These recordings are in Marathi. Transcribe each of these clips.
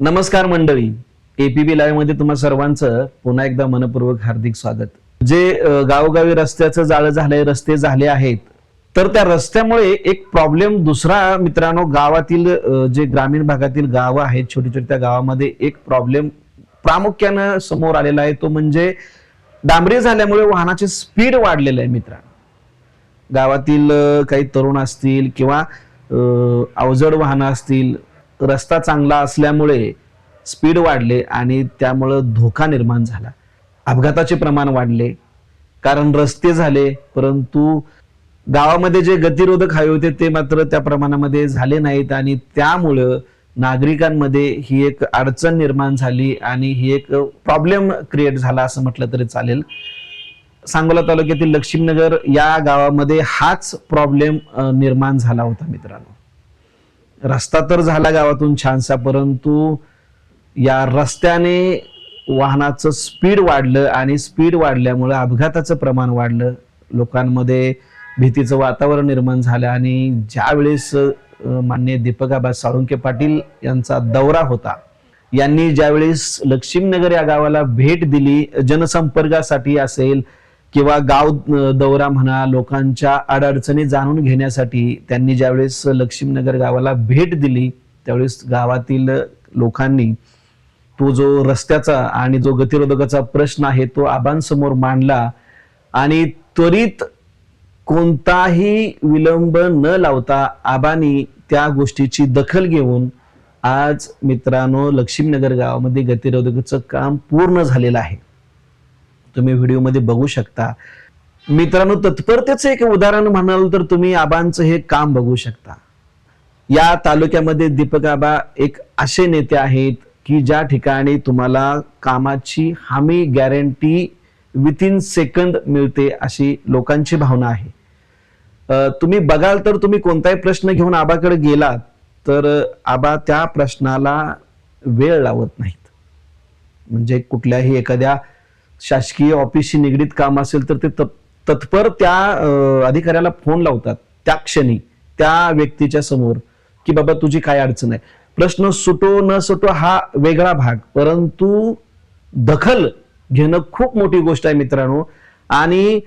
नमस्कार मंडळी. एपीबी लाईव्हमध्ये तुम्हा सर्वांचं पुन्हा एकदा मनपूर्वक हार्दिक स्वागत. जे गावोगावी रस्त्याचं जाळं झालंय रस्ते झाले आहेत तर त्या रस्त्यामुळे एक प्रॉब्लेम दुसरा मित्रांनो गावातील जे ग्रामीण भागातील गावं आहेत छोटी छोटी त्या गावामध्ये एक प्रॉब्लेम प्रामुख्यानं समोर आलेला आहे तो म्हणजे डांबरी झाल्यामुळे वाहनाची स्पीड वाढलेलं आहे मित्रांनो. गावातील काही तरुण असतील किंवा अवजड वाहनं असतील रस्ता चांगला असल्यामुळे स्पीड वाढले आणि त्यामुळं धोका निर्माण झाला. अपघाताचे प्रमाण वाढले. कारण रस्ते झाले परंतु गावामध्ये जे गतिरोधक हवे होते ते मात्र त्या प्रमाणामध्ये झाले नाहीत आणि त्यामुळं नागरिकांमध्ये ही एक अडचण निर्माण झाली आणि ही एक प्रॉब्लेम क्रिएट झाला असं म्हटलं तरी चालेल. सांगोला तालुक्यातील लक्ष्मीनगर या गावामध्ये हाच प्रॉब्लेम निर्माण झाला होता मित्रांनो. रस्ता तर झाला गावातून छानसा परंतु या रस्त्याने वाहनाचं स्पीड वाढलं आणि स्पीड वाढल्यामुळं अपघाताचं प्रमाण वाढलं. लोकांमध्ये भीतीचं वातावरण निर्माण झालं आणि ज्यावेळेस मान्य माननीय दीपकाबा साळुंके पाटील यांचा दौरा होता यांनी ज्यावेळेस लक्ष्मीनगर या गावाला भेट दिली जनसंपर्कासाठी असेल किंवा गाव दौरा म्हणा लोकांच्या अडचणी जाणून घेण्यासाठी त्यांनी ज्यावेळेस लक्ष्मीनगर गावाला भेट दिली त्यावेळेस गावातील लोकांनी तो जो रस्त्याचा आणि जो गतिरोधकाचा प्रश्न आहे तो आबांसमोर मांडला आणि त्वरित कोणताही विलंब न लावता आबांनी त्या गोष्टीची दखल घेऊन आज मित्रांनो लक्ष्मीनगर गावामध्ये गतिरोधकाचं काम पूर्ण झालेलं आहे. तुम्ही व्हिडिओमध्ये बघू शकता. मित्रांनो तत्परतेचं एक उदाहरण म्हणाल तर तुम्ही आबांचं हे काम बघू शकता. या तालुक्यामध्ये दीपक आबा एक असे नेते आहेत की ज्या ठिकाणी तुम्हाला कामाची हमी गॅरंटी विथिन सेकंद मिळते अशी लोकांची भावना आहे. तुम्ही बघाल तर तुम्ही कोणताही प्रश्न घेऊन आबाकडे गेलात तर आबा त्या प्रश्नाला वेळ लावत नाहीत. म्हणजे कुठल्याही एखाद्या शासकीय ऑफिसशी निगडीत काम असेल तर ते तत्पर त्या अधिकाऱ्याला फोन लावतात त्या क्षणी त्या व्यक्तीच्या समोर की बाबा तुझी काय अडचण आहे. प्रश्न सुटो न सुटो हा वेगळा भाग परंतु दखल घेणं खूप मोठी गोष्ट आहे मित्रांनो. आणि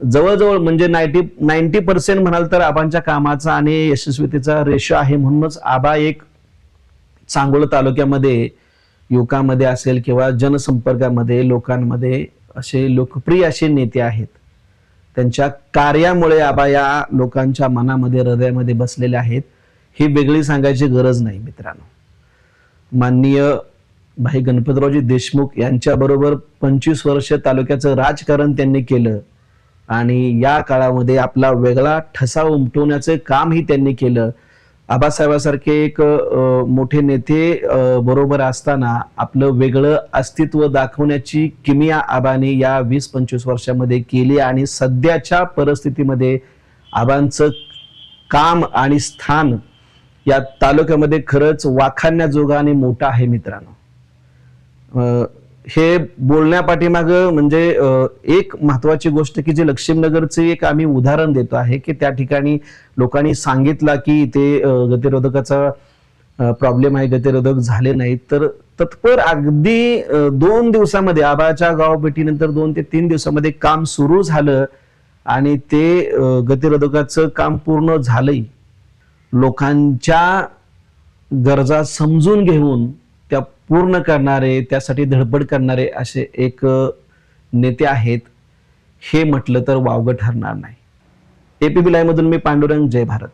जवळजवळ म्हणजे नाईन्टी नाईन्टी पर्सेंट म्हणाल तर आबांच्या कामाचा आणि यशस्वीतेचा रेशो आहे म्हणूनच आबा एक सांगोला तालुक्यामध्ये युवकामध्ये असेल किंवा जनसंपर्कामध्ये लोकांमध्ये असे लोकप्रिय असे नेते आहेत. त्यांच्या कार्यामुळे आबा या लोकांच्या मनामध्ये हृदयामध्ये बसलेले आहेत. ही वेगळी सांगायची गरज नाही मित्रांनो. माननीय भाई गणपतरावजी देशमुख यांच्याबरोबर पंचवीस वर्ष तालुक्याचं राजकारण त्यांनी केलं आणि या काळामध्ये आपला वेगळा ठसा उमटवण्याचं कामही त्यांनी केलं. आबासाहेबासारखे एक मोठे नेते बरोबर असताना आपलं वेगळं अस्तित्व दाखवण्याची किमिया आबाने या वीस पंचवीस वर्षामध्ये केली आणि सध्याच्या परिस्थितीमध्ये आबांचं काम आणि स्थान या तालुक्यामध्ये खरंच वाखाणण्याजोगा आणि मोठं आहे मित्रांनो. हे बोलण्यापाठीमाग म्हणजे एक महत्वाची गोष्ट की जे लक्ष्मीनगरचे एक आम्ही उदाहरण देतो आहे की त्या ठिकाणी लोकांनी सांगितलं की इथे गतिरोधकाचा प्रॉब्लेम आहे गतिरोधक झाले नाहीत. तर तत्पर अगदी दोन दिवसामध्ये आबाच्या गावभेटीनंतर दोन ते तीन दिवसामध्ये काम सुरू झालं आणि ते गतिरोधकाचं काम पूर्ण झालंय लोकांच्या गरजा समजून घेऊन पूर्ण करणारे त्यासाठी धडपड करणारे असे एक नेते आहेत हे म्हटलं तर वावगं ठरणार नाही. एपीबी लाईव्ह मधून मी पांडुरंग जय भारत